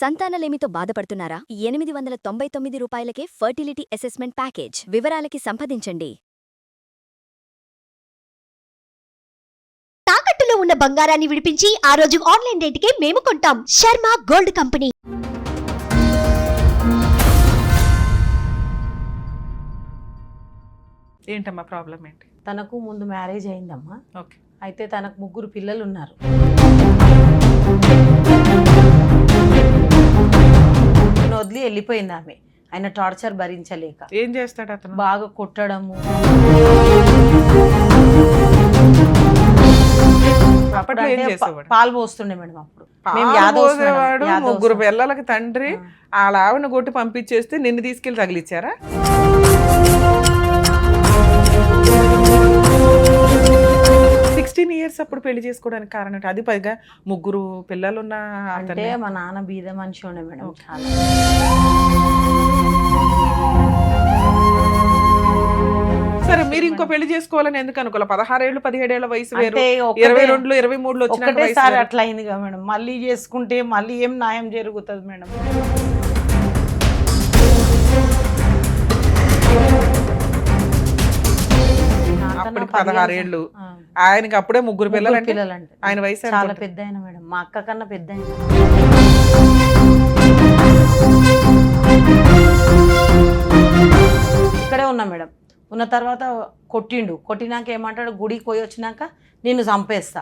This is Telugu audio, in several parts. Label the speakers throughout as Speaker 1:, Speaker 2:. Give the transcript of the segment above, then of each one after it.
Speaker 1: సంతానలేమితో బాధపడుతున్నారా? ఎనిమిది వందల తొంభై తొమ్మిది రూపాయలకే ఫర్టిలిటీ అసెస్మెంట్ ప్యాకేజ్ వివరాలకి సంప్రదించండి.
Speaker 2: తాకట్టులో ఉన్న బంగారాన్ని విడిపించి ఆ రోజు ఆన్లైన్ రేటుకే మేము కొంటాం. Sharma gold company.
Speaker 3: ఏంటమ్మా ప్రాబ్లం ఏంటి?
Speaker 4: తనకు ముందు మ్యారేజ్ అయిందమ్మా.
Speaker 3: ఓకే.
Speaker 4: అయితే తనకు ముగ్గురు పిల్లలు ఉన్నారు వదిలి వెళ్ళిపోయింది ఆమె. ఆయన టార్చర్ భరించలేక.
Speaker 3: ఏం చేస్తాడు అతను?
Speaker 4: బాగా కొట్టడము. పాలు పోస్తుండే మేడం అప్పుడు. యాదవ్స్.
Speaker 3: ముగ్గురు పిల్లలకి తండ్రి
Speaker 4: ఆ.
Speaker 3: వాళ్ళ ఆవిడ కొట్టి పంపించేస్తే నిన్ను తీసుకెళ్ళి తగిలిచ్చారా? సిక్స్టీన్ ఇయర్స్ అప్పుడు పెళ్ళి చేసుకోవడానికి కారణం? అది పైగా ముగ్గురు పిల్లలున్న
Speaker 4: అంటే
Speaker 3: అతన్ని
Speaker 4: మా నాన్న బీద మనిషి ఉండే మేడం. చాలా
Speaker 3: సరే మీరు ఇంకో పెళ్ళి చేసుకోవాలని ఎందుకు అనుకోలే పదహారేళ్ళు పదిహేడేళ్ళ వయసు వేరు
Speaker 4: అంటే
Speaker 3: ఇరవై రెండు ఇరవై మూడులో వచ్చిన వయసు
Speaker 4: ఒకటేసారి
Speaker 3: వేరు.
Speaker 4: అట్లా అయింది కదా మేడం మళ్ళీ చేసుకుంటే మళ్ళీ ఏం న్యాయం జరుగుతుంది మేడం
Speaker 3: అప్పటికి పదహారేళ్ళు. ఆయనకి అప్పుడే ముగ్గురు పిల్లలు
Speaker 4: పిల్లలంటే
Speaker 3: ఆయన వయసు
Speaker 4: చాలా? పెద్ద అయిన మేడం. మా అక్క కన్నా పెద్ద ఇక్కడే ఉన్నా మేడం. ఉన్న తర్వాత కొట్టిండు. కొట్టినాక ఏమంటాడు? గుడికి పోయి వచ్చినాక నిన్ను చంపేస్తా.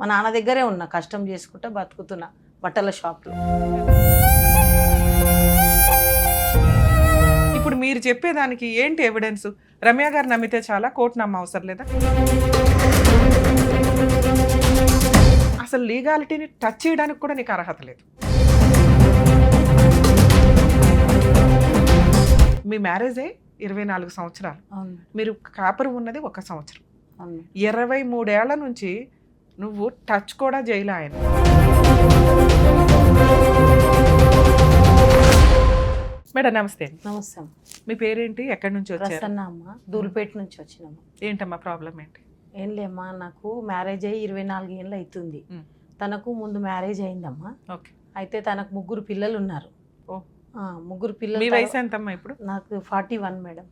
Speaker 4: మా నాన్న దగ్గరే ఉన్నా. కష్టం చేసుకుంటా బతుకుతున్నా. బట్టల షాప్లో.
Speaker 3: ఇప్పుడు మీరు చెప్పేదానికి ఏంటి ఎవిడెన్స్ రమ్య గారు నమ్మితే చాలా కోర్టు నమ్మ అవసరం లేదా? అసలు లీగాలిటీని టచ్ చేయడానికి కూడా నీకు అర్హత లేదు. మీ మ్యారేజే ఇరవై నాలుగు సంవత్సరాలు. మీరు కాపురం ఉన్నది ఒక సంవత్సరం. ఇరవై మూడేళ్ళ నుంచి నువ్వు టచ్ కూడా చేయలే ఆయన. మేడం నమస్తే.
Speaker 4: నమస్తే
Speaker 3: మీ పేరేంటి? ఎక్కడి నుంచి వచ్చారు?
Speaker 4: ప్రసన్న అమ్మ. దూల్పేట నుంచి వచ్చినాము
Speaker 3: ఏంటమ్మా ప్రాబ్లం ఏంటి?
Speaker 4: ఏం లేమ్మా నాకు మ్యారేజ్ అయ్యి ఇరవై నాలుగు ఏళ్ళు అవుతుంది
Speaker 3: మ్.
Speaker 4: తనకు ముందు మ్యారేజ్ అయిందమ్మా.
Speaker 3: ఓకే.
Speaker 4: అయితే తనకు ముగ్గురు పిల్లలు ఉన్నారు.
Speaker 3: ఓ.
Speaker 4: ఆ, ముగ్గురు పిల్లలు
Speaker 3: మీ వయసు ఎంతమ్మా ఇప్పుడు?
Speaker 4: నాకు forty one madam.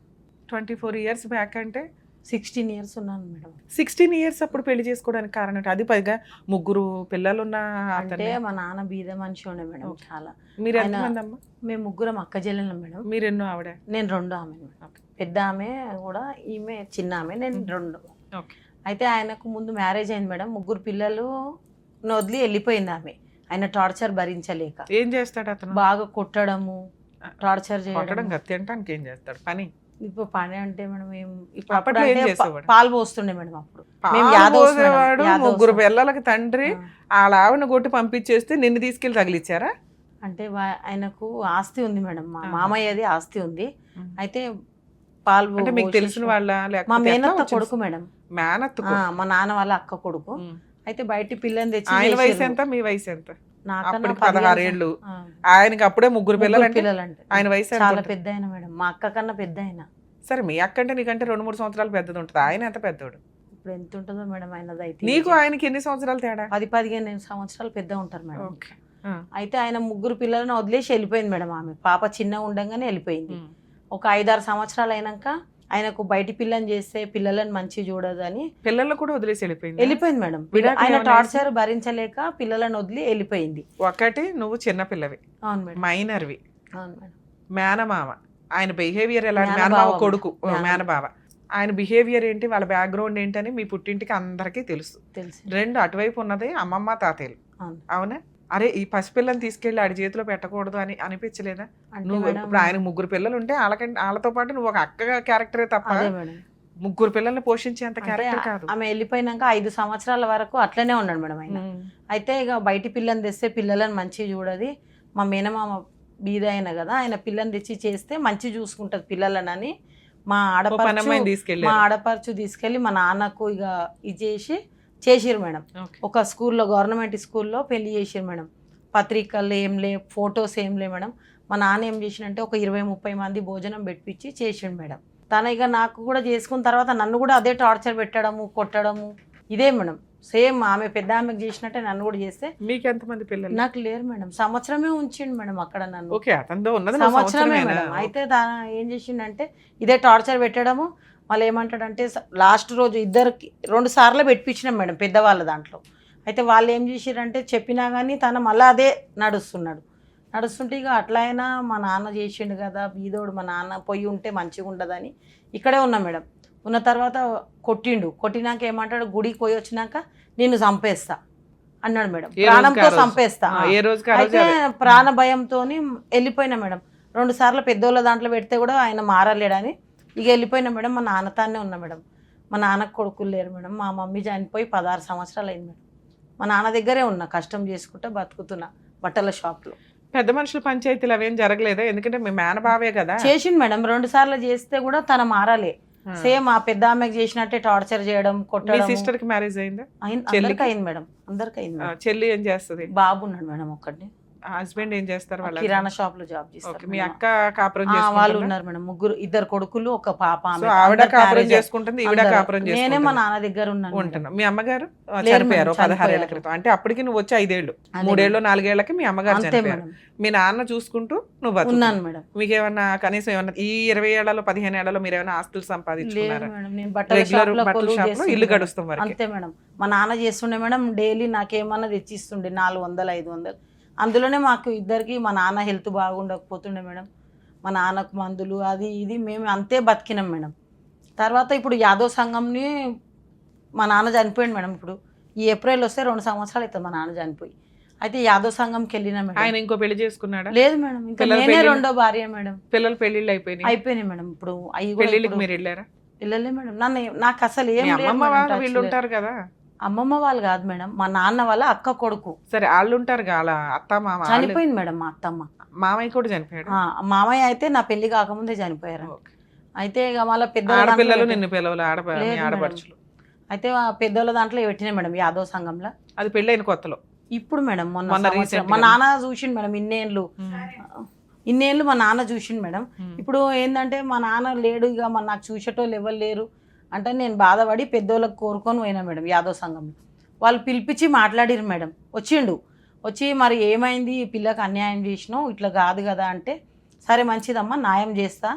Speaker 3: Twenty four years back అంటే
Speaker 4: సిక్స్టీన్ ఇయర్స్ ఉన్నాను మేడం.
Speaker 3: సిక్స్టీన్ ఇయర్స్ అప్పుడు పెళ్ళి చేసుకోవడానికి కారణం? అది పైగా ముగ్గురు పిల్లలున్న
Speaker 4: అంటే
Speaker 3: అతన్ని
Speaker 4: మా నాన్న బీద మనిషి ఉండే మేడం. చాలా.
Speaker 3: మీరు
Speaker 4: ఆయన-
Speaker 3: ఎంతమంది అమ్మా
Speaker 4: మేము ముగ్గురం అక్క చెల్లెలం మేడం.
Speaker 3: మీరెన్నో ఆవిడ?
Speaker 4: నేను రెండు ఆమె. పెద్ద ఆమె కూడా ఈమె చిన్న ఆమె నేను. రెండు. అయితే ఆయనకు ముందు మ్యారేజ్ అయింది మేడం. ముగ్గురు పిల్లలు వదిలి వెళ్ళిపోయింది ఆమె. ఆయన టార్చర్ భరించలేక.
Speaker 3: ఏం చేస్తాడు అతను?
Speaker 4: బాగా కొట్టడము టార్చర్ చేయడం
Speaker 3: ఏం చేస్తాడు? పని.
Speaker 4: ఇప్పుడు పని అంటే మేడం ఏం ఇప్పుడు
Speaker 3: అప్పట్లో
Speaker 4: అప్పుడు
Speaker 3: ఏం
Speaker 4: అంటే పా-
Speaker 3: చేసేవాడు?
Speaker 4: పాలు పోస్తుండే మేడం అప్పుడు మేము యాదవ్స్ మేడం,
Speaker 3: పోసేవాడు
Speaker 4: యాదవ్స్.
Speaker 3: ముగ్గురు పిల్లలకి తండ్రి
Speaker 4: ఆ.
Speaker 3: వాళ్ళ ఆవిడ కొట్టి పంపించేస్తే నిన్ను తీసుకెళ్ళి తగిలిచ్చారా
Speaker 4: అంటే వా- ఆయనకు ఆస్తి ఉంది మేడం మా. మామయ్యది ఆస్తి ఉంది. అయితే పాలు
Speaker 3: అంటే మీకు
Speaker 4: పోసేసి-
Speaker 3: తెలిసిన వాళ్ళ
Speaker 4: మా
Speaker 3: లేకపోతే ఎట్లా
Speaker 4: మేనత్త
Speaker 3: వచ్చింది?
Speaker 4: కొడుకు మేడం
Speaker 3: మేనత్త
Speaker 4: ఆ. మా నాన్న వాళ్ళ అక్క కొడుకు
Speaker 3: ఉమ్.
Speaker 4: అయితే బయట పిల్లని తెచ్చి
Speaker 3: ఆయన వయసు
Speaker 4: చేసిర్రు.
Speaker 3: ఎంత మీ వయసు ఎంత
Speaker 4: పదిహేను
Speaker 3: పదహారు ఏళ్ళు. ఆయనకి అప్పుడే ముగ్గురు పిల్లలు
Speaker 4: పిల్లలంటే
Speaker 3: ఆయన వయసు
Speaker 4: చాలా? పెద్ద అయిన మేడం. మా అక్క కన్నా పెద్ద అయిన
Speaker 3: సరే మీ అక్కంటే నీకంటే రెండు మూడు సంవత్సరాలు పెద్దది ఉంటుంది. ఆయన ఎంత పెద్దోడు?
Speaker 4: ఇప్పుడు ఎంత ఉంటుందో మేడం ఆయనది అయితే
Speaker 3: నీకు ఆయనకి ఎన్ని సంవత్సరాలు తేడా?
Speaker 4: పది పదిహేను సంవత్సరాలు పెద్ద ఉంటారు మేడం. అయితే ఆయన ముగ్గురు పిల్లలను వదిలేసి వెళ్ళిపోయింది మేడం ఆమె. పాప చిన్నగా ఉండగానే వెళ్ళిపోయింది. ఒక ఐదారు సంవత్సరాలు అయినాక ఆయనకు బయటి పిల్లని చేస్తే పిల్లలను మంచి చూడదు అని
Speaker 3: పిల్లల్ని కూడా వదిలేసి వెళ్ళిపోయింది?
Speaker 4: వెళ్ళిపోయింది మేడం. ఆయన టార్చర్ భరించలేక పిల్లలను వదిలి వెళ్ళిపోయింది.
Speaker 3: ఒకటి నువ్వు చిన్న పిల్లవి.
Speaker 4: అవును మేడం.
Speaker 3: మైనర్వి.
Speaker 4: అవును మేడం.
Speaker 3: మేనమామ. ఆయన బిహేవియర్ ఎలా
Speaker 4: అమ్మ.
Speaker 3: కొడుకు. మేనబావ. ఆయన బిహేవియర్ ఏంటి? వాళ్ళ బ్యాక్గ్రౌండ్ ఏంటని మీ పుట్టింటికి అందరికీ తెలుసు.
Speaker 4: తెలుసు.
Speaker 3: రెండు అటువైపు ఉన్నది అమ్మమ్మ తాతయ్యలు.
Speaker 4: అవునా?
Speaker 3: అరే ఈ పసిపిల్లని తీసుకెళ్ళి ఆడి చేతిలో పెట్టకూడదు అని అనిపించలేదా? నువ్వు ఇప్పుడు ఆయన ముగ్గురు పిల్లలు ఉంటే వాళ్ళకంటే వాళ్ళతో పాటు నువ్వు ఒక అక్క క్యారెక్టరే తప్ప ముగ్గురు పిల్లల్ని పోషించేంత క్యారెక్టర్ కాదు.
Speaker 4: ఆమె వెళ్ళిపోయినాక ఐదు సంవత్సరాల వరకు అట్లనే ఉన్నాడు మేడం ఆయన. అయితే ఇక బయటి పిల్లని తెస్తే పిల్లలను మంచిగా చూడది. మా మేనమామ బీద అయిన కదా ఆయన పిల్లని తెచ్చి చేస్తే మంచి చూసుకుంటది పిల్లలనని. మా
Speaker 3: ఓ
Speaker 4: ఆడపడుచు మా
Speaker 3: తీసుకెళ్ళి
Speaker 4: ఆడపడుచు తీసుకెళ్ళి మా నాన్నకు ఇక ఇది చేసి చేసిరు మేడం. ఒక స్కూల్లో గవర్నమెంట్ స్కూల్లో పెళ్ళి చేసిరు మేడం. పత్రికలు ఏం లే ఫొటోస్ ఏం లే మేడం. మా నాన్న ఏం చేసిండంటే ఒక ఇరవై ముప్పై మంది భోజనం పెట్టించి చేసిండు మేడం. తన ఇక నాకు కూడా చేసుకున్న తర్వాత నన్ను కూడా అదే టార్చర్ పెట్టడము కొట్టడము ఇదే మేడం. సేమ్ ఆమె పెద్ద ఆమెకు చేసినట్టే నన్ను కూడా చేస్తే
Speaker 3: మీకు ఎంతమంది పిల్లలు?
Speaker 4: నాకు లేరు మేడం. సంవత్సరమే ఉంచిండు మేడం అక్కడ నన్ను. సంవత్సరమే? మేడం. అయితే తన ఏం చేసిండంటే ఇదే టార్చర్ పెట్టడము మళ్ళీ ఏమంటాడంటే లాస్ట్ రోజు ఇద్దరికి రెండు సార్లు పెట్టించినాం మేడం పెద్దవాళ్ళ దాంట్లో. అయితే వాళ్ళు ఏం చేసిరంటే చెప్పినా కానీ తన మళ్ళీ అదే నడుస్తున్నాడు. నడుస్తుంటే ఇక అట్లా అయినా మా నాన్న చేసిండు కదా బీదోడు మా నాన్న పొయ్యి ఉంటే మంచిగా ఉండదని ఇక్కడే ఉన్నా మేడం. ఉన్న తర్వాత కొట్టిండు. కొట్టినాక ఏమంటాడు గుడికి పోయి వచ్చినాక నిన్ను చంపేస్తా అన్నాడు మేడం. ప్రాణంతో. చంపేస్తా. అయితే. ప్రాణ భయంతో వెళ్ళిపోయినా మేడం. రెండు సార్లు పెద్దోళ్ళ దాంట్లో పెడితే కూడా ఆయన మారలేడని ఇక వెళ్ళిపోయినా మేడం మా నాన్నతానే ఉన్నా మేడం. మా నాన్నకు కొడుకులు లేరు మేడం. మా మమ్మీ చనిపోయి పదహారు సంవత్సరాలు అయింది మేడం. మా నాన్న దగ్గరే ఉన్నా కష్టం చేసుకుంటా బతుకుతున్నా బట్టల షాప్లో.
Speaker 3: పెద్ద మనుషుల పంచాయతీలు అవేం జరగలేదా? ఎందుకంటే మీ మేనబావే కదా.
Speaker 4: చేసిండు మేడం. రెండు సార్లు చేస్తే కూడా తన మారాలే. సేమ్ ఆ పెద్ద ఆమెకు చేసినట్టే టార్చర్ చేయడం కొట్టడం.
Speaker 3: సిస్టర్కి మ్యారేజ్ అయిందా?
Speaker 4: అందరికీ అయింది మేడం. అందరికీ అయింది.
Speaker 3: చెల్లి ఏం చేస్తుంది?
Speaker 4: బాబు ఉన్నాడు మేడం ఒక్కడిని.
Speaker 3: హస్బెండ్ ఏం చేస్తారు వాళ్ళ
Speaker 4: కిరాణా షాప్లో జాబ్ చేస్తారు
Speaker 3: మీ. అక్క కాపురం
Speaker 4: వాళ్ళు? ఉన్నారు మేడం ముగ్గురు ఇద్దరు కొడుకులు ఒక పాప
Speaker 3: ఆవిడ కాపురం చేసుకుంటుంది ఈవిడ. కాపురం
Speaker 4: నేనే మా నాన్న దగ్గర ఉన్నాను మేడం.
Speaker 3: ఉంటున్నా మీ అమ్మగారు చనిపోయారు
Speaker 4: పదహారేళ్ళ.
Speaker 3: క్రితం అంటే అప్పటికి నువ్వు వచ్చి ఐదేళ్ళు
Speaker 4: అదే
Speaker 3: మూడేళ్ళు
Speaker 4: మేడం.
Speaker 3: నాలుగేళ్ళకి మీ అమ్మగారు చనిపోయారు మీ నాన్న చూసుకుంటూ నువ్వు.
Speaker 4: ఉన్నాను మేడం
Speaker 3: మీకేమన్నా కనీసం ఏమన్నా ఈ ఇరవై ఏళ్ళలో పదిహేను ఏళ్ళలో మీరు ఏమైనా ఆస్తులు సంపాదించుకున్నారా రెగ్యులర్ బట్టల
Speaker 4: షాప్లో
Speaker 3: ఇల్లు. గడుస్తాం
Speaker 4: అంతే మేడం మా నాన్న చేస్తుండే మేడం డైలీ నాకేమన్నా తెచ్చిస్తుండే నాలుగు వందలు ఐదు వందలు అందులోనే మాకు ఇద్దరికి మా నాన్న హెల్త్ బాగుండకపోతుండే మేడం. మా నాన్నకు మందులు అది ఇది మేము అంతే బతికినాం మేడం. తర్వాత ఇప్పుడు యాదవ్ సంఘంని మా నాన్న చనిపోయింది మేడం ఇప్పుడు. ఈ ఏప్రిల్ వస్తే రెండు సంవత్సరాలు అవుతుంది మా నాన్న చనిపోయి. అయితే యాదవ్ సంఘంకి వెళ్ళినా
Speaker 3: ఆయన
Speaker 4: మేడం
Speaker 3: ఇంకో పెళ్ళి చేసుకున్నాడా?
Speaker 4: లేదు మేడం ఇంకా నేనే? రెండో భార్య మేడం.
Speaker 3: పిల్లలు పెళ్ళిళ్ళు అయిపోయినాయి.
Speaker 4: అయిపోయినాయి మేడం ఇప్పుడు. అవి
Speaker 3: పెళ్ళిళ్ళకి
Speaker 4: ఇప్పుడు
Speaker 3: మీరు వెళ్ళారా?
Speaker 4: పిల్లలే మేడం. నన్ను నాకు అసలు ఏం
Speaker 3: వాళ్ళు. ఉంటారు కదా.
Speaker 4: అమ్మమ్మ వాళ్ళు కాదు మేడం మా నాన్న వాళ్ళ అక్క కొడుకు.
Speaker 3: సరే వాళ్ళు ఉంటారు అత్త మామ
Speaker 4: చనిపోయింది మేడం మా అత్తమ్మ.
Speaker 3: మామయ్య కూడా చనిపోయాడు?
Speaker 4: మామయ్య అయితే నా పెళ్ళి కాకముందే చనిపోయారు. అయితే ఇక మళ్ళీ పెద్ద
Speaker 3: ఆడపిల్లలు నిన్ను మీ
Speaker 4: మేడం.
Speaker 3: ఆడపడుచులు.
Speaker 4: అయితే పెద్దోళ్ళ దాంట్లో పెట్టినా మేడం యాదవ్ సంఘంలో.
Speaker 3: అది పెళ్ళైన కొత్తలో?
Speaker 4: ఇప్పుడు మేడం మొన్న మా. నాన్న చూసిండు మేడం ఇన్నేళ్ళు. ఇన్నేళ్ళు మా నాన్న చూసిండు మేడం. ఇప్పుడు ఏంటంటే మా నాన్న లేడు ఇక మన నాకు చూసేటోళ్ళు ఎవరు లేరు. అంటే నేను బాధపడి పెద్దోళ్ళకి కోరుకొని పోయినా మేడం యాదవ్ సంఘంలో. వాళ్ళు పిలిపించి మాట్లాడిరు మేడం. వచ్చిండు. వచ్చి మరి ఏమైంది? ఈ పిల్లకి అన్యాయం చేసినావు? ఇట్లా కాదు కదా అంటే సరే మంచిదమ్మా న్యాయం చేస్తా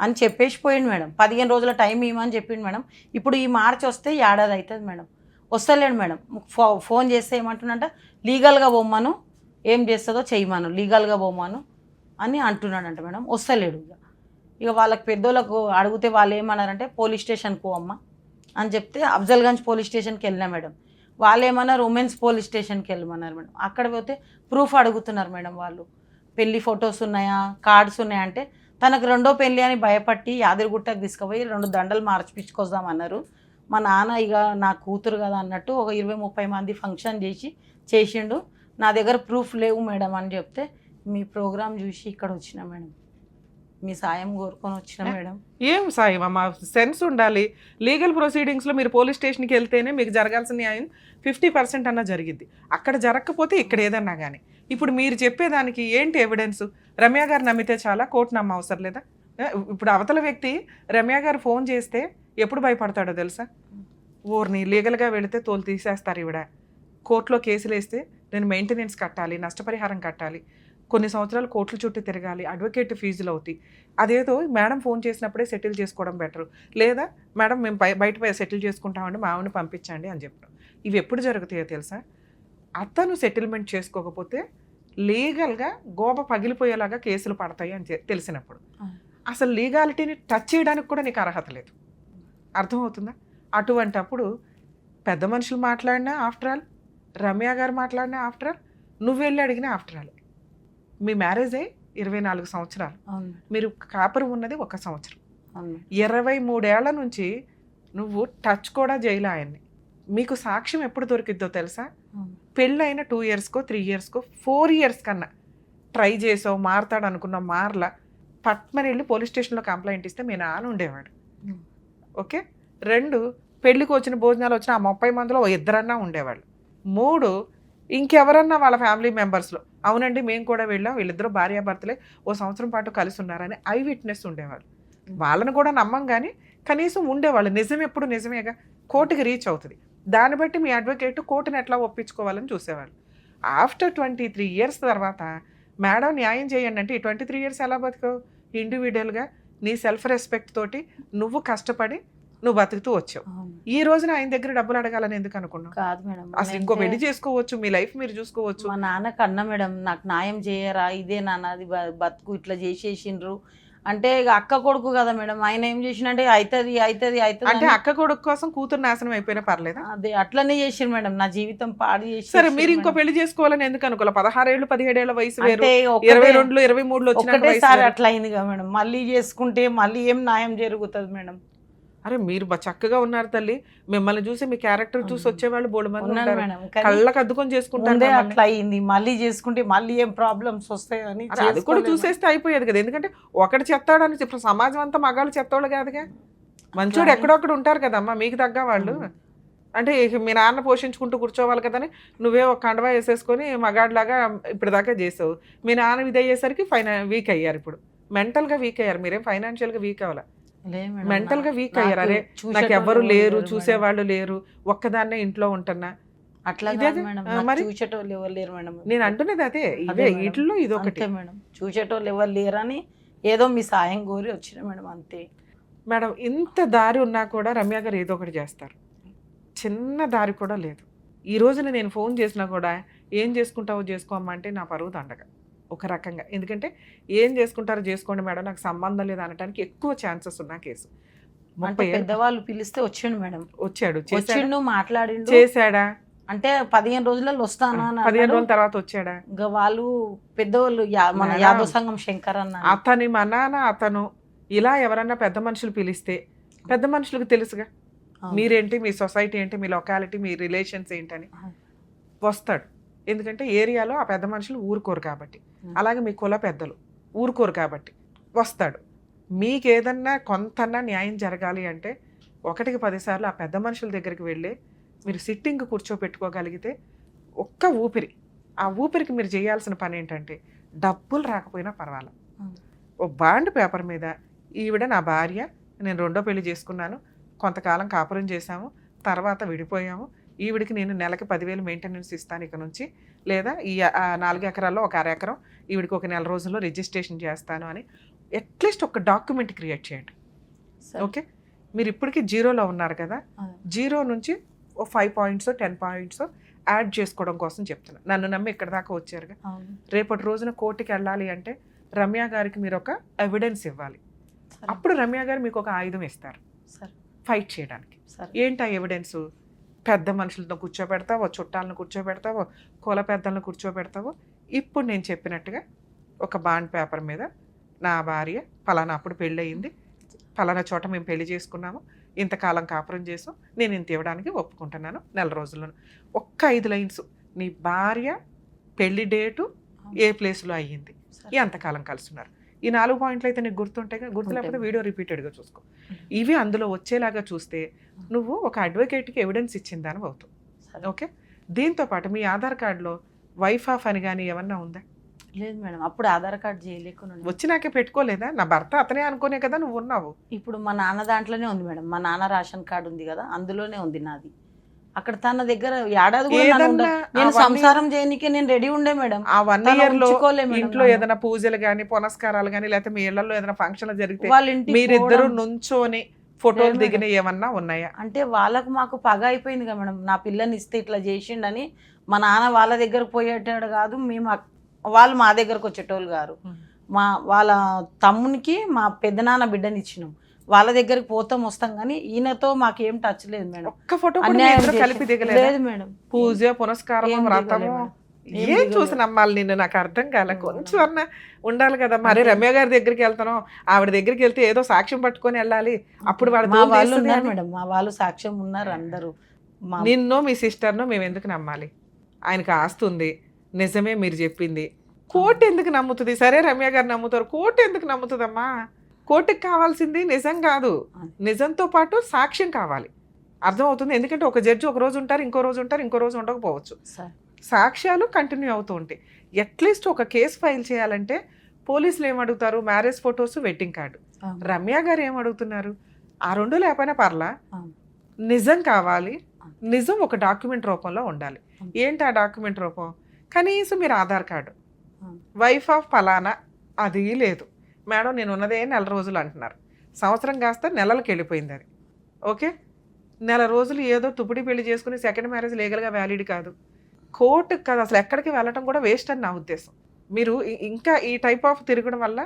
Speaker 4: అని చెప్పేసి పోయిండు మేడం. పదిహేను రోజుల టైం ఇవ్వమని చెప్పిండు మేడం. ఇప్పుడు ఈ మార్చి వస్తే ఏడాది అవుతుంది మేడం. వస్తలేడు మేడం. ఫో ఫోన్ చేస్తే ఏమంటున్నంట లీగల్గా బొమ్మను ఏం చేస్తుందో చేయమను లీగల్గా బొమ్మను అని అంటున్నాడంట మేడం. వస్తలేడు ఇక వాళ్ళకి పెద్దోళ్ళకు అడిగితే వాళ్ళు ఏమన్నారంటే పోలీస్ స్టేషన్కి అమ్మ అని చెప్తే అఫ్జల్గంజ్ పోలీస్ స్టేషన్కి వెళ్ళినా మేడం. వాళ్ళు ఏమన్నారు ఉమెన్స్ పోలీస్ స్టేషన్కి వెళ్ళమన్నారు మేడం. అక్కడ పోతే ప్రూఫ్ అడుగుతున్నారు మేడం వాళ్ళు. పెళ్ళి ఫొటోస్ ఉన్నాయా కార్డ్స్ ఉన్నాయా అంటే తనకు రెండో పెళ్ళి అని భయపట్టి యాదిరిగుట్టకు తీసుకుపోయి రెండు దండలు మార్చిపించుకొద్దాం అన్నారు. మా నాన్న ఇక నా కూతురు కదా అన్నట్టు ఒక ఇరవై ముప్పై మంది ఫంక్షన్ చేసి చేసిండు. నా దగ్గర ప్రూఫ్ లేవు మేడం అని చెప్తే మీ ప్రోగ్రామ్ చూసి ఇక్కడ వచ్చిన మేడం. మీ సాయం కోరుకొని వచ్చిన మేడం.
Speaker 3: ఏం సాయం? అమ్మా సెన్స్ ఉండాలి. లీగల్ ప్రొసీడింగ్స్లో మీరు పోలీస్ స్టేషన్కి వెళ్తేనే మీకు జరగాల్సిన న్యాయం ఫిఫ్టీ పర్సెంట్ అన్న జరిగిద్ది. అక్కడ జరగకపోతే ఇక్కడ ఏదన్నా కానీ ఇప్పుడు మీరు చెప్పేదానికి ఏంటి ఎవిడెన్స్? రమ్య గారు నమ్మితే చాలా కోర్టు నమ్మ అవసరం లేదా? ఇప్పుడు అవతల వ్యక్తి రమ్య గారు ఫోన్ చేస్తే ఎప్పుడు భయపడతాడో తెలుసా? ఊరిని లీగల్గా వెళితే తోలు తీసేస్తారు ఈవిడ. కోర్టులో కేసులు వేస్తే నేను మెయింటెనెన్స్ కట్టాలి నష్టపరిహారం కట్టాలి. కొన్ని సంవత్సరాలు కోర్టుల చుట్టూ తిరగాలి అడ్వకేట్ ఫీజులు అవుతాయి. అదేదో మేడం ఫోన్ చేసినప్పుడే సెటిల్ చేసుకోవడం బెటర్. లేదా మేడం మేము బయ బయట సెటిల్ చేసుకుంటామండి మా ఆవిడని పంపించండి అని చెప్పడం. ఇవి ఎప్పుడు జరుగుతాయో తెలుసా? అతను సెటిల్మెంట్ చేసుకోకపోతే లీగల్గా గోప పగిలిపోయేలాగా కేసులు పడతాయి అని తెలిసినప్పుడు. అసలు లీగాలిటీని టచ్ చేయడానికి కూడా నీకు అర్హత లేదు. అర్థమవుతుందా? అటువంటప్పుడు పెద్ద మనుషులు మాట్లాడినా ఆఫ్టర్ ఆల్ రమ్య గారు మాట్లాడినా ఆఫ్టర్ ఆల్ నువ్వు వెళ్ళి అడిగినా ఆఫ్టర్ ఆల్. మీ మ్యారేజ్ ఇరవై నాలుగు సంవత్సరాలు. మీరు కాపురం ఉన్నది ఒక సంవత్సరం. ఇరవై మూడేళ్ళ నుంచి నువ్వు టచ్ కూడా చేయలే ఆయన్ని. మీకు సాక్ష్యం ఎప్పుడు దొరికిద్దో తెలుసా. పెళ్ళైన టూ ఇయర్స్కో త్రీ ఇయర్స్కో ఫోర్ ఇయర్స్ కన్నా. ట్రై చేసావు మారతాడు అనుకున్న మారల పట్మని వెళ్ళి పోలీస్ స్టేషన్లో కంప్లైంట్ ఇస్తే మీ నాన్న ఉండేవాడు. ఓకే? రెండు పెళ్ళికి వచ్చిన భోజనాలు వచ్చిన ఆ ముప్పై మందిలో ఇద్దరన్నా ఉండేవాళ్ళు. మూడు ఇంకెవరన్నా వాళ్ళ ఫ్యామిలీ మెంబర్స్లో. అవునండి మేము కూడా వెళ్ళాం. వీళ్ళిద్దరూ భార్యాభర్తలే ఓ సంవత్సరం పాటు కలిసి ఉన్నారని ఐ విట్నెస్ ఉండేవాళ్ళు. వాళ్ళని కూడా నమ్మం కానీ కనీసం ఉండేవాళ్ళు. నిజం ఎప్పుడు నిజమేగా? కోర్టుకి రీచ్ అవుతుంది. దాన్ని బట్టి మీ అడ్వకేట్ కోర్టుని ఎట్లా ఒప్పించుకోవాలని చూసేవాళ్ళు. ఆఫ్టర్ ట్వంటీ త్రీ ఇయర్స్ తర్వాత మేడం న్యాయం చేయండి అంటే ఈ ట్వంటీ త్రీ ఇయర్స్ ఎలా బతుకవు ఇండివిజువల్గా నీ సెల్ఫ్ రెస్పెక్ట్ తోటి నువ్వు కష్టపడి నువ్వు బతుకుతూ వచ్చావు. ఈ రోజున ఆయన దగ్గర డబ్బులు అడగాలని ఎందుకు అనుకున్నావు?
Speaker 4: కాదు మేడం
Speaker 3: అసలు ఇంకో పెళ్ళి చేసుకోవచ్చు మీ లైఫ్ మీరు చూసుకోవచ్చు.
Speaker 4: మా నాన్న కన్నా మేడం నాకు న్యాయం చేయరా? ఇదే నాన్న అది బతుకు ఇట్లా చేసేసిండ్రు. అంటే ఇక అక్క కొడుకు కదా మేడం ఆయన ఏం చేసిండంటే అవుతుంది అవుతుంది అవుతుంది
Speaker 3: అంటే అక్క కొడుకు కోసం కూతురు నాశనం అయిపోయినా పర్లేదా?
Speaker 4: అదే అట్లనే చేసిండు మేడం నా జీవితం పాడు చేసి
Speaker 3: సరే మీరు ఇంకో పెళ్ళి చేసుకోవాలని ఎందుకు అనుకోవాలి పదహారేళ్ళు పదిహేడేళ్ళ వయసు ఇరవై రెండులో ఇరవై మూడులో
Speaker 4: ఒకటేసారి. అట్లా అయింది కదా మేడం మళ్ళీ చేసుకుంటే మళ్ళీ ఏం న్యాయం జరుగుతుంది మేడం?
Speaker 3: అరే మీరు చక్కగా ఉన్నారు తల్లి. మిమ్మల్ని చూసి మీ క్యారెక్టర్ చూసి. వచ్చేవాళ్ళు బోడు మంది
Speaker 4: కానీ
Speaker 3: కళ్ళకు అద్దుకొని చేసుకుంటారు.
Speaker 4: అట్లా అయింది. మళ్ళీ చేసుకుంటే మళ్ళీ ఏం ప్రాబ్లమ్స్ వస్తాయని
Speaker 3: అది కూడా. చూసేస్తే అయిపోయేది కదా. ఎందుకంటే ఒకటి చెత్తాడని ఇప్పుడు సమాజం అంతా మగాళ్ళు చెత్తోళ్ళు కాదుగా. మంచోడు ఎక్కడొక్కడ ఉంటారు కదమ్మా మీకు తగ్గ వాళ్ళు. అంటే మీ నాన్న పోషించుకుంటూ కూర్చోవాలి కదని నువ్వే ఒక కండవా వేసేసుకొని మగాడిలాగా ఇప్పటిదాకా చేసావు. మీ నాన్న ఇది అయ్యేసరికి ఫైనా వీక్ అయ్యారు ఇప్పుడు. మెంటల్గా వీక్ అయ్యారు. మీరేం ఫైనాన్షియల్గా వీక్ అవ్వాలి?
Speaker 4: మెంటల్గా
Speaker 3: వీక్ అయ్యారు. అరే నాకు ఎవ్వరు
Speaker 4: ఎవరు
Speaker 3: లేరు. చూసేవాళ్ళు లేరు ఒక్కదాన్నే ఇంట్లో ఉంటున్నా.
Speaker 4: అట్లా
Speaker 3: ఇదే మరి?
Speaker 4: చూసేటోళ్ళు ఎవరు లేరు మేడం.
Speaker 3: నేను అంటున్నది అదే
Speaker 4: మేడం.
Speaker 3: వీటిల్లో ఇదొకటి
Speaker 4: అంతే మేడం. చూసేటోళ్ళు ఎవరు లేరని ఏదో మీ సాయం కోరి వచ్చిన మేడం అంతే.
Speaker 3: మేడం ఇంత దారి ఉన్నా కూడా రమ్య గారు ఏదో ఒకటి చేస్తారు. చిన్న దారి కూడా లేదు. ఈ రోజున నేను ఫోన్ చేసినా కూడా ఏం చేసుకుంటావో చేసుకోమ్మా అంటే నా పరువు దండగ. ఒక రకంగా. ఎందుకంటే ఏం చేసుకుంటారో చేసుకోండి మేడం నాకు సంబంధం లేదు అనడానికి ఎక్కువ ఛాన్సెస్ ఉన్న కేసు.
Speaker 4: అంటే
Speaker 3: ముప్పై
Speaker 4: పెద్దవాళ్ళు పిలిస్తే వచ్చిండు మేడం.
Speaker 3: వచ్చాడు. చేశాడా?
Speaker 4: వచ్చిండు మాట్లాడిండు.
Speaker 3: చేశాడా?
Speaker 4: అంటే పదిహేను రోజులలో వస్తానా
Speaker 3: పదిహేను. రోజుల తర్వాత వచ్చాడా?
Speaker 4: ఇంకా వాళ్ళు పెద్దవాళ్ళు మన. యాదవ్ సంఘం శంకర్ అన్న
Speaker 3: అతని మా నాన్న అతను ఇలా ఎవరన్నా పెద్ద మనుషులు పిలిస్తే పెద్ద మనుషులకు తెలుసుగా. మీరేంటి మీ సొసైటీ ఏంటి మీ లొకాలిటీ మీ రిలేషన్స్ ఏంటని. వస్తాడు. ఎందుకంటే ఏరియాలో ఆ పెద్ద మనుషులు ఊరుకోరు కాబట్టి. అలాగే మీ కుల పెద్దలు ఊరుకోరు కాబట్టి వస్తాడు. మీకేదన్నా కొంతన్నా న్యాయం జరగాలి అంటే ఒకటికి పదిసార్లు ఆ పెద్ద మనుషుల దగ్గరికి వెళ్ళి మీరు సిట్టింగ్ కూర్చోపెట్టుకోగలిగితే ఒక్క ఊపిరి ఆ ఊపిరికి మీరు చేయాల్సిన పని ఏంటంటే డబ్బులు రాకపోయినా పర్వాలేదు. ఓ బాండ్ పేపర్ మీద ఈవిడ నా భార్య నేను రెండో పెళ్ళి చేసుకున్నాను కొంతకాలం కాపురం చేశాము తర్వాత విడిపోయాము ఈవిడికి నేను నెలకి పదివేలు మెయింటెనెన్స్ ఇస్తాను ఇక నుంచి. లేదా ఈ నాలుగు ఎకరాల్లో ఒక అర ఎకరం ఈవిడికి ఒక నెల రోజుల్లో రిజిస్ట్రేషన్ చేస్తాను అని అట్లీస్ట్ ఒక డాక్యుమెంట్ క్రియేట్ చేయండి. ఓకే? మీరు ఇప్పటికీ జీరోలో ఉన్నారు కదా. జీరో నుంచి ఓ five points ten points add చేసుకోవడం కోసం చెప్తున్నా. నన్ను నమ్మి ఇక్కడ దాకా వచ్చారుగా. రేపటి రోజున కోర్టుకి వెళ్ళాలి అంటే రమ్య గారికి మీరు ఒక ఎవిడెన్స్ ఇవ్వాలి. అప్పుడు రమ్య గారు మీకు ఒక ఆయుధం ఇస్తారు.
Speaker 4: సరే.
Speaker 3: ఫైట్ చేయడానికి.
Speaker 4: సరే.
Speaker 3: ఏంటి ఆ ఎవిడెన్స్? పెద్ద మనుషులతో కూర్చోబెడతావో చుట్టాలను కూర్చోబెడతావో కుల పెద్దలను కూర్చోబెడతావో ఇప్పుడు నేను చెప్పినట్టుగా ఒక బాండ్ పేపర్ మీద నా భార్య ఫలానా అప్పుడు పెళ్ళయింది ఫలానా చోట మేము పెళ్ళి చేసుకున్నాము ఇంతకాలం కాపురం చేసాం నేను ఇంత ఇవ్వడానికి ఒప్పుకుంటున్నాను నెల రోజుల్లో ఒక్క ఐదు లైన్స్ నీ భార్య పెళ్ళి డేటు ఏ ప్లేస్లో అయ్యింది. ఎంతకాలం కలుస్తున్నారు. ఈ నాలుగు పాయింట్లు అయితే నీకు గుర్తుంటాయి గుర్తు లేకపోతే. వీడియో రిపీటెడ్గా చూసుకో. ఇవి అందులో వచ్చేలాగా చూస్తే నువ్వు ఒక అడ్వకేట్కి ఎవిడెన్స్ ఇచ్చిందని అవుతావు.
Speaker 4: సరే.
Speaker 3: ఓకే? దీంతో పాటు మీ ఆధార్ కార్డులో వైఫ్ ఆఫ్ అని కానీ ఏమన్నా ఉందా?
Speaker 4: లేదు మేడం. అప్పుడు ఆధార్ కార్డ్ చేయలేకుండా
Speaker 3: వచ్చినాకే పెట్టుకోలేదా? నా భర్త అతనే అనుకునే కదా నువ్వు ఉన్నావు.
Speaker 4: ఇప్పుడు మా నాన్న దాంట్లోనే ఉంది మేడం. మా నాన్న రేషన్ కార్డు ఉంది కదా అందులోనే ఉంది నాది. అక్కడ తన దగ్గర ఏడాది కూడా నన్ను ఉండ-
Speaker 3: ఏదన్నా
Speaker 4: నేను
Speaker 3: అవన్నీ-
Speaker 4: సంసారం చేయనీకే నేను రెడీ ఉండే మేడం.
Speaker 3: ఆ వన్
Speaker 4: తను
Speaker 3: ఇయర్లో
Speaker 4: ఉంచుకోలే మేడం
Speaker 3: ఇంట్లో
Speaker 4: నన్ను.
Speaker 3: ఏదైనా పూజలు కానీ పునస్కారాలు కానీ లేకపోతే మీ ఇళ్ళలో ఏదైనా ఫంక్షన్లు జరిగితే
Speaker 4: వాళ్ళ ఇంటికి
Speaker 3: మీరిద్దరు
Speaker 4: పోవడం-
Speaker 3: నుంచోని ఫోటోలు
Speaker 4: లేదు
Speaker 3: దిగిన ఏమన్నా ఉన్నాయా?
Speaker 4: అంటే వాళ్ళకు మాకు పగ అయిపోయింది కదా మేడం. నా పిల్లని ఇస్తే ఇట్లా చేసిండని మా నాన్న వాళ్ళ దగ్గరకు పోయేటాడు కాదు మేము అక్- వాళ్ళు మా దగ్గరకు వచ్చేటోళ్ళు గారు. మా వాళ్ళ తమ్మునికి మా పెద్దనాన్న బిడ్డని ఇచ్చినాం. వాళ్ళ దగ్గరికి పోతాం వస్తాం కానీ ఈయనతో మాకు ఏం టచ్ లేదు మేడం.
Speaker 3: ఒక్క ఫోటో కలిపి దిగలేదు?
Speaker 4: లేదు మేడం.
Speaker 3: పూజ పునస్కారం వ్రతము.
Speaker 4: ఏం.
Speaker 3: చూసి నమ్మాలి నిన్ను? నాకు అర్థం కాలే. కొంచెం అన్న ఉండాలి కదా. మరి. రమ్య గారి దగ్గరికి వెళ్తాను ఆవిడ దగ్గరికి వెళ్తే ఏదో సాక్ష్యం పట్టుకొని వెళ్ళాలి. అప్పుడు
Speaker 4: మా వాళ్ళు ఉన్నారు. మేడం. మా వాళ్ళు సాక్ష్యం ఉన్నారు అందరూ.
Speaker 3: నిన్నో మీ సిస్టర్నో మేము ఎందుకు నమ్మాలి? ఆయనకు ఆస్తుంది నిజమే మీరు చెప్పింది. కోర్టు ఎందుకు నమ్ముతుంది? సరే రమ్య గారు నమ్ముతారు. కోర్టు ఎందుకు నమ్ముతుందమ్మా? కోర్టుకి కావాల్సింది నిజం కాదు. నిజంతో పాటు సాక్ష్యం కావాలి. అర్థమవుతుంది? ఎందుకంటే ఒక జడ్జి ఒక రోజు ఉంటారు ఇంకో రోజు ఉంటారు ఇంకో రోజు ఉండకపోవచ్చు. సాక్ష్యాలు కంటిన్యూ అవుతూ ఉంటాయి. అట్లీస్ట్ ఒక కేసు ఫైల్ చేయాలంటే పోలీసులు ఏమడుగుతారు? Marriage photos wedding card. Ramya garu ఏమడుగుతున్నారు? ఆ రెండు లేకపోయినా పర్లా. నిజం కావాలి. నిజం ఒక డాక్యుమెంట్ రూపంలో ఉండాలి. ఏంటి ఆ డాక్యుమెంట్ రూపం? కనీసం మీరు ఆధార్ కార్డు. వైఫ్ ఆఫ్ ఫలానా? అది లేదు. మేడం నేను ఉన్నదే నెల రోజులు అంటున్నారు. సంవత్సరం కాస్త నెలలకు వెళ్ళిపోయింది అది. ఓకే? నెల రోజులు ఏదో తుపిడి పెళ్ళి చేసుకుని సెకండ్ మ్యారేజ్ లీగల్గా వ్యాలిడ్ కాదు. కోర్టు కాదు అసలు ఎక్కడికి వెళ్ళటం కూడా వేస్ట్ అని నా ఉద్దేశం. మీరు ఇంకా ఈ టైప్ ఆఫ్ తిరగడం వల్ల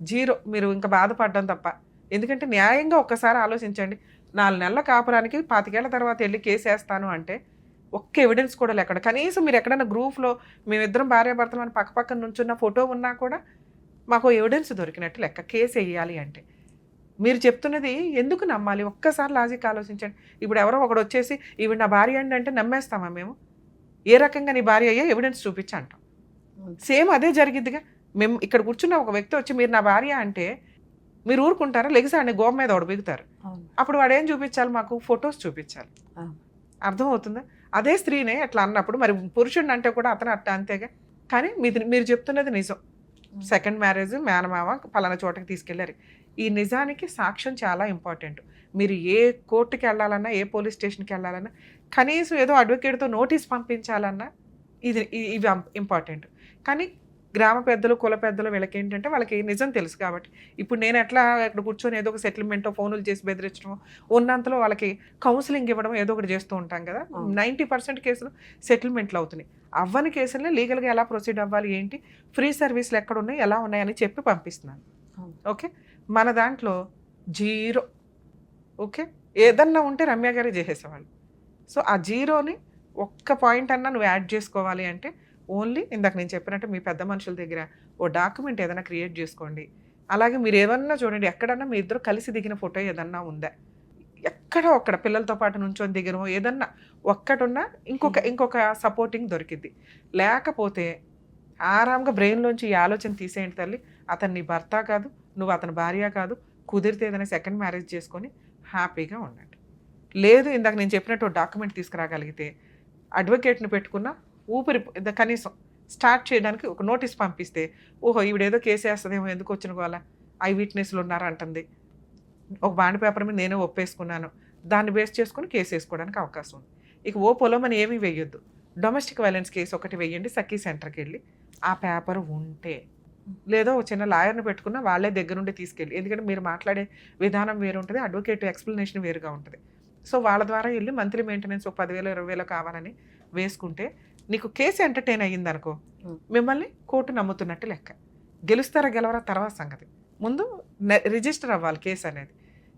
Speaker 3: జీరో. మీరు ఇంకా బాధపడడం తప్ప. ఎందుకంటే న్యాయంగా ఒక్కసారి ఆలోచించండి. నాలుగు నెలల కాపురానికి పాతికేళ్ళ తర్వాత వెళ్ళి కేసు వేస్తాను అంటే ఒక్క ఎవిడెన్స్ కూడా లేకుండా కనీసం మీరు ఎక్కడైనా గ్రూప్లో మేమిద్దరం భార్యాభర్తలు అని పక్క పక్కన నుంచున్న ఫోటో ఉన్నా కూడా మాకు ఎవిడెన్స్ దొరికినట్టు లెక్క కేసు వేయాలి అంటే. మీరు చెప్తున్నది ఎందుకు నమ్మాలి? ఒక్కసారి లాజిక్ ఆలోచించండి. ఇప్పుడు ఎవరో ఒకడు వచ్చేసి ఇవి నా భార్య అండి అంటే నమ్మేస్తామా మేము? ఏ రకంగా నీ భార్య అయ్యా ఎవిడెన్స్ చూపించి అంటాం. సేమ్ అదే జరిగిద్దిగా. మేము ఇక్కడ కూర్చున్న ఒక వ్యక్తి వచ్చి మీరు నా భార్య అంటే మీరు ఊరుకుంటారా? లెగిసి ఆయన గోమ మీద ఒకడు బిగుతారు
Speaker 4: అవును.
Speaker 3: అప్పుడు వాడు ఏం చూపించాలి మాకు? ఫొటోస్ చూపించాలి. అర్థమవుతుందా? అదే స్త్రీనే అట్లా అన్నప్పుడు మరి పురుషుడిని అంటే కూడా అతను అట్లా అంతేగా. కానీ మీరు చెప్తున్నది నిజం. Mm. సెకండ్ మ్యారేజ్ మేనమామ పలానా చోటకి తీసుకెళ్ళారు ఈ నిజానికి సాక్ష్యం చాలా ఇంపార్టెంట్. మీరు ఏ కోర్టుకి వెళ్ళాలన్నా ఏ పోలీస్ స్టేషన్కి వెళ్ళాలన్నా కనీసం ఏదో అడ్వకేట్తో నోటీస్ పంపించాలన్నా ఇది ఇవి ఇంపార్టెంట్. కానీ గ్రామ పెద్దలు కుల పెద్దలు వీళ్ళకి ఏంటంటే వాళ్ళకి నిజం తెలుసు కాబట్టి. ఇప్పుడు నేను ఎట్లా ఇక్కడ కూర్చొని ఏదో ఒక సెటిల్మెంట్ ఫోనులు చేసి బెదిరించడం ఉన్నంతలో వాళ్ళకి కౌన్సిలింగ్ ఇవ్వడం ఏదో ఒకటి చేస్తూ ఉంటాం కదా. నైంటీ పర్సెంట్ కేసులు సెటిల్మెంట్లు అవుతున్నాయి. అవ్వని కేసులనే లీగల్గా ఎలా ప్రొసీడ్ అవ్వాలి ఏంటి? ఫ్రీ సర్వీసులు ఎక్కడ ఉన్నాయి ఎలా ఉన్నాయని చెప్పి పంపిస్తున్నాను. ఓకే? మన దాంట్లో జీరో. ఓకే? ఏదన్నా ఉంటే రమ్య గారే చేసేసేవాళ్ళు. సో ఆ జీరోని ఒక్క పాయింట్ అన్నా నువ్వు యాడ్ చేసుకోవాలి అంటే ఓన్లీ ఇందాక నేను చెప్పినట్టు మీ పెద్ద మనుషుల దగ్గర ఓ డాక్యుమెంట్ ఏదైనా క్రియేట్ చేసుకోండి. అలాగే మీరు ఏమన్నా చూడండి ఎక్కడన్నా మీ ఇద్దరు కలిసి దిగిన ఫోటో ఏదన్నా ఉందా? ఎక్కడ ఒక్కడ పిల్లలతో పాటు నుంచొని దిగనో ఏదన్నా ఒక్కటున్నా ఇంకొక ఇంకొక సపోర్టింగ్ దొరికిద్ది. లేకపోతే ఆరాంగా బ్రెయిన్లోంచి ఈ ఆలోచన తీసేయండి తల్లి. అతను నీ భర్త కాదు నువ్వు అతని భార్య కాదు కుదిరితే ఏదైనా సెకండ్ మ్యారేజ్ చేసుకొని హ్యాపీగా ఉండండి. లేదు ఇందాక నేను చెప్పినట్టు డాక్యుమెంట్ తీసుకురాగలిగితే అడ్వకేట్ని పెట్టుకున్న ఊపిరి కనీసం స్టార్ట్ చేయడానికి ఒక నోటీస్ పంపిస్తే ఓహో ఈవిడేదో కేసు వేస్తుందేమో ఎందుకు వచ్చిన వాళ్ళ ఐ విట్నెస్లు ఉన్నారంటుంది. ఒక బాండ్ పేపర్ మీద నేనే ఒప్పేసుకున్నాను. దాన్ని బేస్ చేసుకుని కేసు వేసుకోవడానికి అవకాశం ఉంది. ఇక ఓ పొలం ఏమీ వేయొద్దు. డొమెస్టిక్ వైలెన్స్ కేసు ఒకటి వేయండి సఖీ సెంటర్కి వెళ్ళి ఆ పేపర్ ఉంటే. లేదో ఒక చిన్న లాయర్ని పెట్టుకున్న వాళ్ళే దగ్గరుండి తీసుకెళ్ళి ఎందుకంటే మీరు మాట్లాడే విధానం వేరు ఉంటుంది అడ్వకేట్ ఎక్స్ప్లెనేషన్ వేరుగా ఉంటుంది. సో వాళ్ళ ద్వారా వెళ్ళి మంత్లీ మెయింటెనెన్స్ ఒక పదివేలు ఇరవై వేలు కావాలని వేసుకుంటే నీకు కేసు ఎంటర్టైన్ అయ్యింది అనుకో. మిమ్మల్ని కోర్టు నమ్ముతున్నట్టు లెక్క. గెలుస్తారా గెలవరా తర్వాత సంగతి. ముందు రిజిస్టర్ అవ్వాలి కేసు అనేది.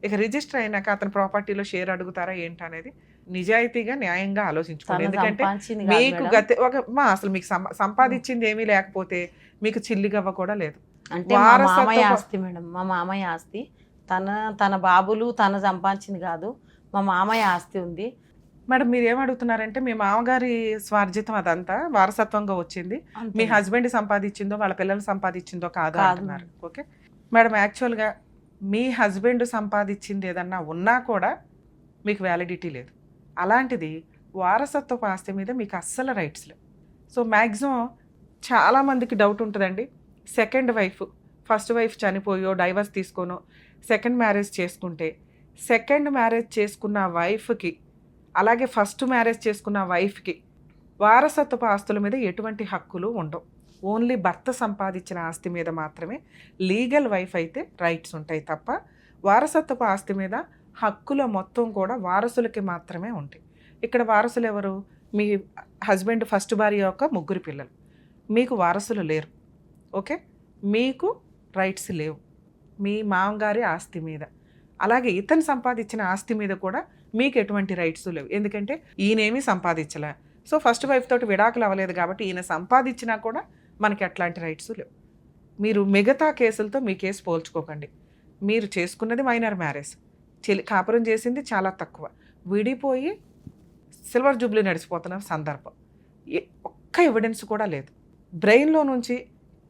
Speaker 3: ఇక రిజిస్టర్ అయినాక అతని ప్రాపర్టీలో షేర్ అడుగుతారా ఏంటి అనేది నిజాయితీగా న్యాయంగా ఆలోచించుకోండి. ఎందుకంటే మీకు. గతి ఒక మా అసలు మీకు సంపా- సంపాదించింది ఏమీ లేకపోతే మీకు చిల్లిగవ్వ కూడా లేదు.
Speaker 4: అంటే మామయ్య ఆస్తి మేడం మా మామయ్య ఆస్తి. తన తన బాబులు తన సంపాదించింది కాదు మా మామయ్య ఆస్తి ఉంది.
Speaker 3: మేడం మీరు ఏమడుగుతున్నారంటే మీ మామగారి స్వార్జితం అదంతా వారసత్వంగా వచ్చింది. మీ హస్బెండ్ సంపాదించిందో వాళ్ళ పిల్లలు సంపాదించిందో కాదు అంటున్నారు. ఓకే. మేడం యాక్చువల్గా మీ హస్బెండ్ సంపాదించింది ఏదన్నా ఉన్నా కూడా మీకు వ్యాలిడిటీ లేదు. అలాంటిది వారసత్వపు ఆస్తి మీద మీకు అస్సలు రైట్స్ లేవు. సో మ్యాక్సిమం చాలామందికి డౌట్ ఉంటుందండి. సెకండ్ వైఫ్ ఫస్ట్ వైఫ్ చనిపోయో డైవర్స్ తీసుకోనో సెకండ్ మ్యారేజ్ చేసుకుంటే సెకండ్ మ్యారేజ్ చేసుకున్న వైఫ్కి అలాగే ఫస్ట్ మ్యారేజ్ చేసుకున్న వైఫ్కి వారసత్వపు ఆస్తుల మీద ఎటువంటి హక్కులు ఉండవు. ఓన్లీ భర్త సంపాదించిన ఆస్తి మీద మాత్రమే లీగల్ వైఫ్ అయితే రైట్స్ ఉంటాయి తప్ప వారసత్వపు ఆస్తి మీద హక్కుల మొత్తం కూడా వారసులకి మాత్రమే ఉంటాయి. ఇక్కడ వారసులు ఎవరు? మీ హస్బెండ్ ఫస్ట్ భార్య యొక్క ముగ్గురు పిల్లలు. మీకు వారసులు లేరు. ఓకే? మీకు రైట్స్ లేవు. మీ మామగారి ఆస్తి మీద. అలాగే ఇతను సంపాదించిన ఆస్తి మీద కూడా మీకు ఎటువంటి రైట్స్ లేవు. ఎందుకంటే ఈయనేమీ సంపాదించలే. సో ఫస్ట్ వైఫ్ తోటి విడాకులు అవ్వలేదు కాబట్టి ఈయన సంపాదించినా కూడా మనకి అట్లాంటి రైట్స్ లేవు. మీరు మిగతా కేసులతో మీ కేసు పోల్చుకోకండి. మీరు చేసుకున్నది మైనర్ మ్యారేజ్ చెల్లి కాపురం చేసింది చాలా తక్కువ. విడిపోయి సిల్వర్ జూబ్లీ నడిచిపోతున్న సందర్భం. ఒక్క ఎవిడెన్స్ కూడా లేదు. బ్రెయిన్లో నుంచి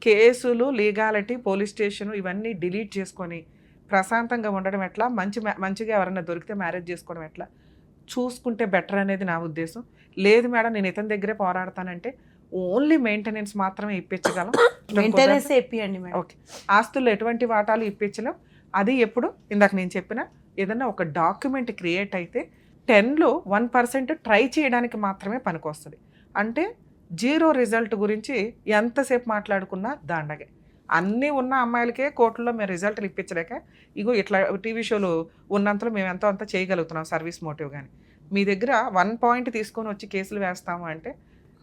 Speaker 3: కేసులు లీగాలిటీ పోలీస్ స్టేషన్ ఇవన్నీ డిలీట్ చేసుకొని ప్రశాంతంగా ఉండడం ఎట్లా? మంచి మంచిగా ఎవరైనా దొరికితే మ్యారేజ్ చేసుకోవడం ఎట్లా? చూసుకుంటే బెటర్ అనేది నా ఉద్దేశం. లేదు మేడం నేను ఇతని దగ్గరే పోరాడతానంటే ఓన్లీ మెయింటెనెన్స్ మాత్రమే ఇప్పించగలం.
Speaker 4: మెయింటెనెన్స్ ఇప్పియండి మేడం.
Speaker 3: ఓకే. ఆస్తుల్లో ఎటువంటి వాటాలు ఇప్పించలేం. అది ఎప్పుడు? ఇందాక నేను చెప్పిన ఏదన్నా ఒక డాక్యుమెంట్ క్రియేట్ అయితే టెన్లో వన్ పర్సెంట్ ట్రై చేయడానికి మాత్రమే పనికొస్తుంది. అంటే జీరో రిజల్ట్ గురించి ఎంతసేపు మాట్లాడుకున్నా దాండగే. అన్నీ ఉన్న అమ్మాయిలకే కోర్టులో మేము రిజల్ట్లు ఇప్పించలేక ఇగో ఇట్లా టీవీ షోలు ఉన్నంతలో మేము ఎంతో అంత చేయగలుగుతున్నాం సర్వీస్ మోటివ్ కానీ మీ దగ్గర వన్ పాయింట్ తీసుకొని వచ్చి కేసులు వేస్తాము అంటే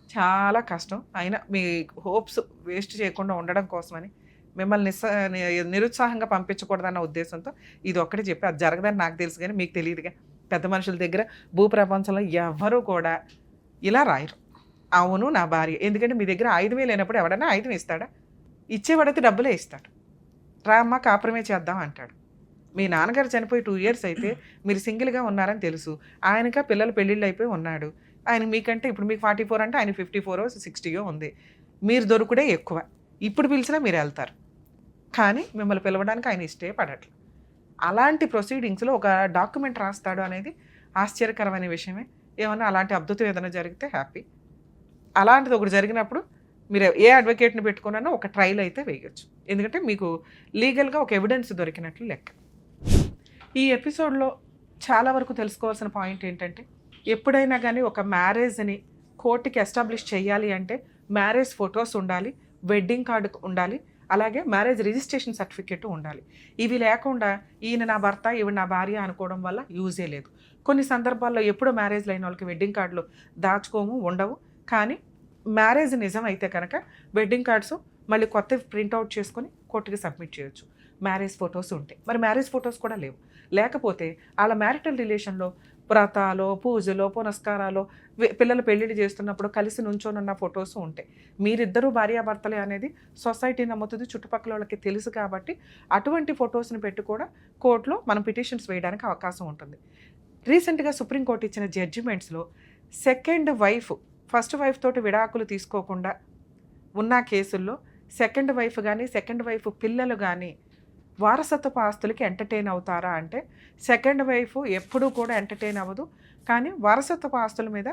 Speaker 3: చాలా కష్టం. అయినా మీ హోప్స్ వేస్ట్ చేయకుండా ఉండడం కోసమని మిమ్మల్ని నిస్స నిరుత్సాహంగా పంపించకూడదన్న ఉద్దేశంతో ఇది ఒక్కటి చెప్పి అది జరగదని నాకు తెలుసు కానీ మీకు తెలియదుగా. పెద్ద మనుషుల దగ్గర భూ ప్రపంచంలో ఎవ్వరూ కూడా ఇలా రాయరు. అవును నా భార్య. ఎందుకంటే మీ దగ్గర ఆయుధమే లేనప్పుడు ఎవడన్నా ఆయుధం ఇస్తాడా? ఇచ్చేవాడైతే డబ్బులే ఇస్తాడు. రా అమ్మ కాపురమే చేద్దాం అంటాడు. మీ నాన్నగారు చనిపోయి టూ ఇయర్స్ అయితే మీరు సింగిల్గా ఉన్నారని తెలుసు. ఆయనక పిల్లలు పెళ్ళిళ్ళు అయిపోయి ఉన్నాడు. ఆయన మీకంటే ఇప్పుడు మీకు ఫార్టీ ఫోర్ అంటే ఆయన ఫిఫ్టీ ఫోర్ సిక్స్టీయో ఉంది. మీరు దొరుకుడే ఎక్కువ. ఇప్పుడు పిలిచినా మీరు వెళ్తారు. కానీ మిమ్మల్ని పిలవడానికి ఆయన ఇష్టే పడట్లేదు అలాంటి ప్రొసీడింగ్స్లో ఒక డాక్యుమెంట్ రాస్తాడు అనేది ఆశ్చర్యకరమైన విషయమే. ఏమన్నా అలాంటి అద్భుతం ఏదైనా జరిగితే హ్యాపీ. అలాంటిది ఒకటి జరిగినప్పుడు మీరు ఏ అడ్వకేట్ని పెట్టుకున్నా ఒక ట్రయల్ అయితే వేయచ్చు. ఎందుకంటే మీకు లీగల్గా ఒక ఎవిడెన్స్ దొరికినట్లు లెక్క. ఈ ఎపిసోడ్లో చాలా వరకు తెలుసుకోవాల్సిన పాయింట్ ఏంటంటే ఎప్పుడైనా కానీ ఒక మ్యారేజ్ని కోర్టుకి ఎస్టాబ్లిష్ చేయాలి అంటే మ్యారేజ్ ఫొటోస్ ఉండాలి వెడ్డింగ్ కార్డు ఉండాలి అలాగే మ్యారేజ్ రిజిస్ట్రేషన్ సర్టిఫికేట్ ఉండాలి. ఇవి లేకుండా ఈయన నా భర్త ఈవిడ నా భార్య అనుకోవడం వల్ల యూజే లేదు. కొన్ని సందర్భాల్లో ఎప్పుడో మ్యారేజ్ అయిన వాళ్ళకి వెడ్డింగ్ కార్డులు దాచుకోము ఉండవు. కానీ మ్యారేజ్ నిజం అయితే కనుక వెడ్డింగ్ కార్డ్స్ మళ్ళీ కొత్త ప్రింట్అవుట్ చేసుకొని కోర్టుకి సబ్మిట్ చేయొచ్చు. మ్యారేజ్ ఫొటోస్ ఉంటాయి. మరి మ్యారేజ్ ఫొటోస్ కూడా లేవు. లేకపోతే వాళ్ళ మ్యారిటల్ రిలేషన్లో వ్రతాలు పూజలు పునస్కారాలు పిల్లలు పెళ్ళిళ్ళు చేస్తున్నప్పుడు కలిసి నుంచోనున్న ఫొటోస్ ఉంటాయి. మీరిద్దరూ భార్యాభర్తలే అనేది సొసైటీ నమ్ముతుంది. చుట్టుపక్కల వాళ్ళకి తెలుసు కాబట్టి అటువంటి ఫొటోస్ని పెట్టి కూడా కోర్టులో మనం పిటిషన్స్ వేయడానికి అవకాశం ఉంటుంది. రీసెంట్గా సుప్రీంకోర్టు ఇచ్చిన జడ్జిమెంట్స్లో సెకండ్ వైఫ్ ఫస్ట్ వైఫ్ తోటి విడాకులు తీసుకోకుండా ఉన్న కేసుల్లో సెకండ్ వైఫ్ కానీ సెకండ్ వైఫ్ పిల్లలు కానీ వారసత్వ ఆస్తులకి ఎంటర్టైన్ అవుతారా అంటే సెకండ్ వైఫ్ ఎప్పుడూ కూడా ఎంటర్టైన్ అవ్వదు. కానీ వారసత్వ ఆస్తుల మీద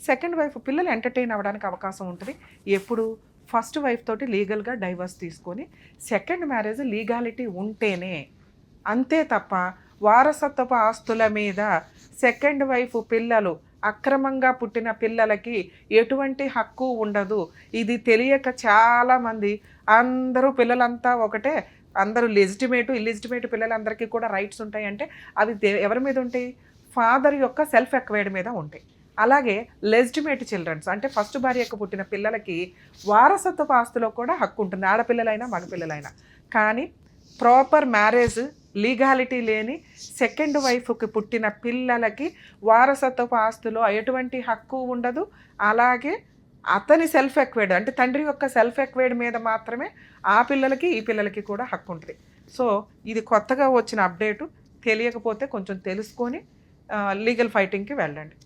Speaker 3: సెకండ్ వైఫ్ పిల్లలు ఎంటర్టైన్ అవ్వడానికి అవకాశం ఉంటుంది. ఎప్పుడు ఫస్ట్ వైఫ్ తోటి లీగల్గా డైవర్స్ తీసుకొని సెకండ్ మ్యారేజ్ లీగాలిటీ ఉంటేనే అంతే తప్ప వారసత్వ ఆస్తుల మీద సెకండ్ వైఫ్ పిల్లలు అక్రమంగా పుట్టిన పిల్లలకి ఎటువంటి హక్కు ఉండదు. ఇది తెలియక చాలామంది అందరూ పిల్లలంతా ఒకటే అందరూ లెజిటిమేట్ ఇల్లిజిటిమేట్ పిల్లలందరికీ కూడా రైట్స్ ఉంటాయి. అంటే అవి ఎవరి మీద ఉంటాయి? ఫాదర్ యొక్క సెల్ఫ్ ఎక్వైర్డ్ మీద ఉంటాయి. అలాగే లెజిటిమేట్ చిల్డ్రన్స్ అంటే ఫస్ట్ భార్యకు పుట్టిన పిల్లలకి వారసత్వ ఆస్తిలో కూడా హక్కు ఉంటుంది. ఆడపిల్లలైనా మగపిల్లలైనా. కానీ ప్రాపర్ మ్యారేజ్ లీగాలిటీ లేని సెకండ్ వైఫ్కి పుట్టిన పిల్లలకి వారసత్వపు ఆస్తులో ఎటువంటి హక్కు ఉండదు. అలాగే అతని సెల్ఫ్ ఎక్వేడ్ అంటే తండ్రి యొక్క సెల్ఫ్ ఎక్వైడ్ మీద మాత్రమే ఆ పిల్లలకి ఈ పిల్లలకి కూడా హక్కు ఉంటుంది. సో ఇది కొత్తగా వచ్చిన అప్డేటు తెలియకపోతే కొంచెం తెలుసుకొని లీగల్ ఫైటింగ్కి వెళ్ళండి.